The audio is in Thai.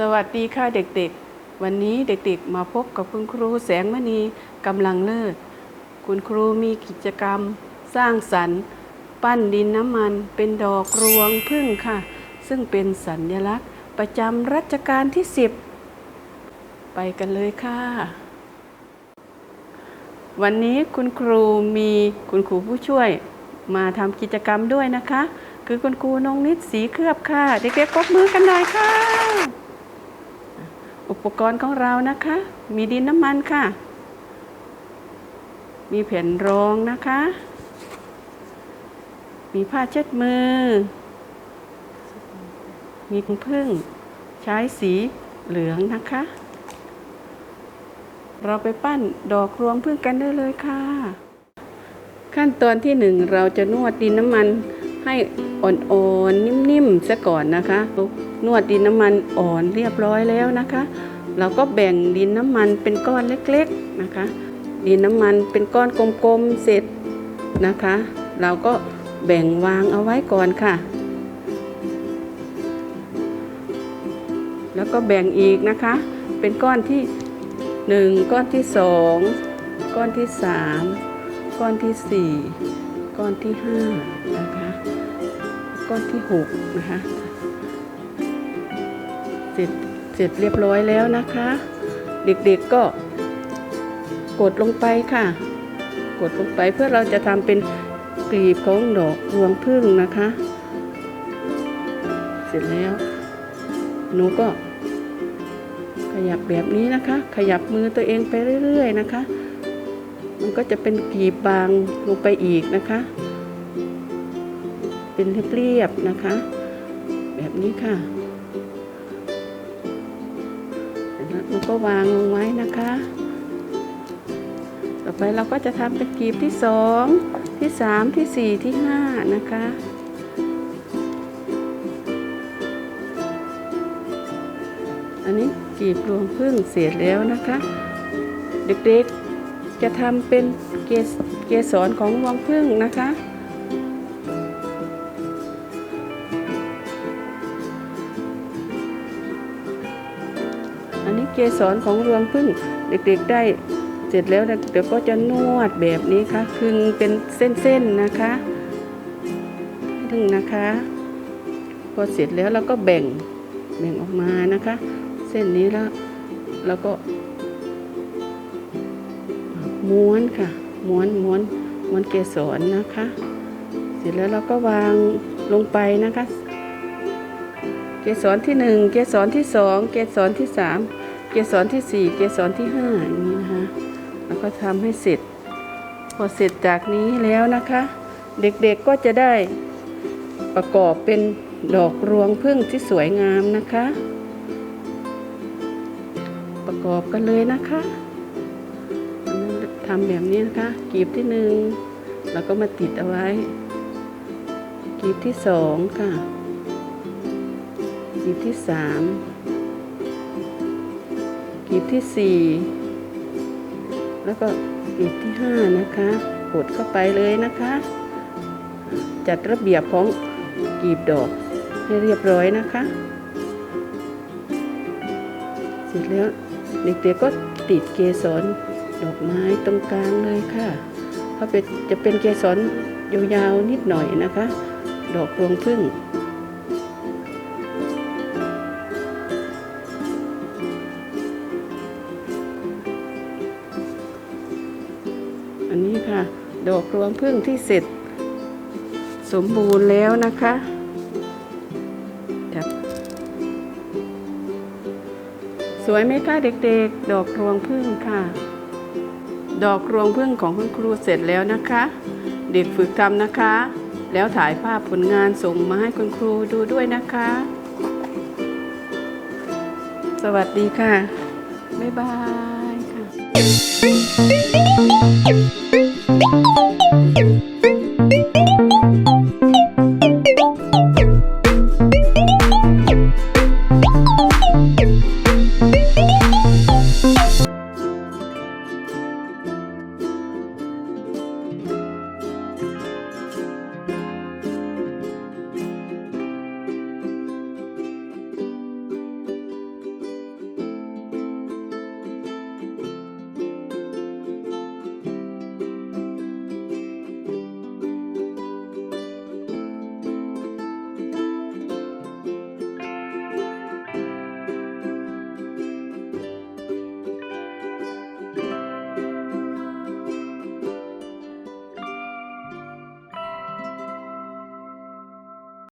สวัสดีค่ะเด็กๆ วันนี้เด็กๆ มาพบกับคุณครูแสงมณีกำลังเลิศ คุณครูมีกิจกรรม สร้างสรรค์ ปั้นดินน้ำมัน เป็นดอกรวงพึ่งค่ะ ซึ่งเป็นสัญลักษณ์ ประจำรัชกาลที่ 10 ไปกันเลยค่ะ วันนี้คุณครูมีคุณครูผู้ช่วยมาทำกิจกรรมด้วยนะคะ คือคุณครูนงนิดสีเคลือบค่ะ เด็กๆปรบมือกันหน่อยค่ะ ปกรณ์ของเรานะคะ มีดินน้ำมันค่ะ มีแผ่นรองนะคะ มีผ้าเช็ดมือ มีพึ่งใช้สีเหลืองนะคะ เราไปปั้นดอกรวงพึ่งกันได้เลยค่ะ ขั้นตอนที่หนึ่งเราจะนวดดินน้ำมันให้อ่อนๆ นิ่มๆซะก่อนนะคะ นวดดินน้ำมันอ่อนเรียบร้อยแล้วนะคะ เราก็แบ่งดินน้ำมันเป็นก้อนเล็กๆนะคะ ดินน้ำมันเป็นก้อนกลมๆเสร็จนะคะ เราก็แบ่งวางเอาไว้ก่อนค่ะ แล้วก็แบ่งอีกนะคะ เป็นก้อนที่หนึ่งก้อนที่สองก้อนที่สามก้อนที่สี่ก้อนที่ห้านะคะก้อนที่หกนะคะเสร็จ เสร็จเรียบร้อยแล้วนะคะ เด็กๆก็ กดลงไปค่ะ กดลงไปเพื่อเราจะทำเป็นกลีบของดอกรวงพึ่งนะคะ เสร็จแล้ว หนูก็ ขยับแบบนี้นะคะ ขยับมือตัวเองไปเรื่อยๆนะคะ มันก็จะเป็นกลีบบางลงไปอีกนะคะ เป็นเรียบๆนะคะ แบบนี้ค่ะ แล้วก็วางลงไว้นะคะ ต่อไปเราก็จะทำเป็นกลีบที่สองที่สามที่สี่ที่ห้านะคะอันนี้กลีบรวงพึ่งเสร็จแล้วนะคะ เด็กๆจะทำเป็นเกสเกสรของรวงพึ่งนะคะ นี้เกสรของรวงพึ่งเด็กๆได้เสร็จแล้วเดี๋ยวก็จะนวดแบบนี้ค่ะคึงเป็นเส้นๆนะคะดึงนะคะ พอเสร็จแล้วเราก็แบ่งแบ่งออกมานะคะ เส้นนี้แล้วเราก็ ม้วนค่ะ ม้วนม้วนม้วนเกสรนะคะ เสร็จแล้วเราก็วางลงไปนะคะเกสรที่หนึ่งเกสรที่สองเกสรที่สาม เกสรที่สี่เกสรที่ห้าอย่างนี้นะคะแล้วก็ทำให้เสร็จ พอเสร็จจากนี้แล้วนะคะ เด็กๆก็จะได้ประกอบเป็นดอกรวงพึ่งที่สวยงามนะคะ ประกอบกันเลยนะคะทำแบบนี้นะคะกลีบที่หนึ่งแล้วก็มาติดเอาไว้กลีบที่สองค่ะกลีบที่สาม กลีบที่สี่แล้วก็กลีบที่ห้านะคะ กดเข้าไปเลยนะคะ จัดระเบียบของกลีบดอกให้เรียบร้อยนะคะ เสร็จแล้วเด็กๆก็ติดเกสรดอกไม้ตรงกลางเลยค่ะเพราะเป็นจะเป็นเกสรยาวๆนิดหน่อยนะคะ ดอกรวงพึ่ง อันนี้ค่ะ ดอกรวงพึ่งที่เสร็จ สมบูรณ์แล้วนะคะครับสวยไหมคะเด็กๆ ดอกรวงพึ่งค่ะ ดอกรวงพึ่งของคุณครูเสร็จแล้วนะคะ เด็กฝึกทำนะคะ แล้วถ่ายภาพผลงานส่งมาให้คุณครูดูด้วยนะคะ สวัสดีค่ะ บ๊ายบายค่ะ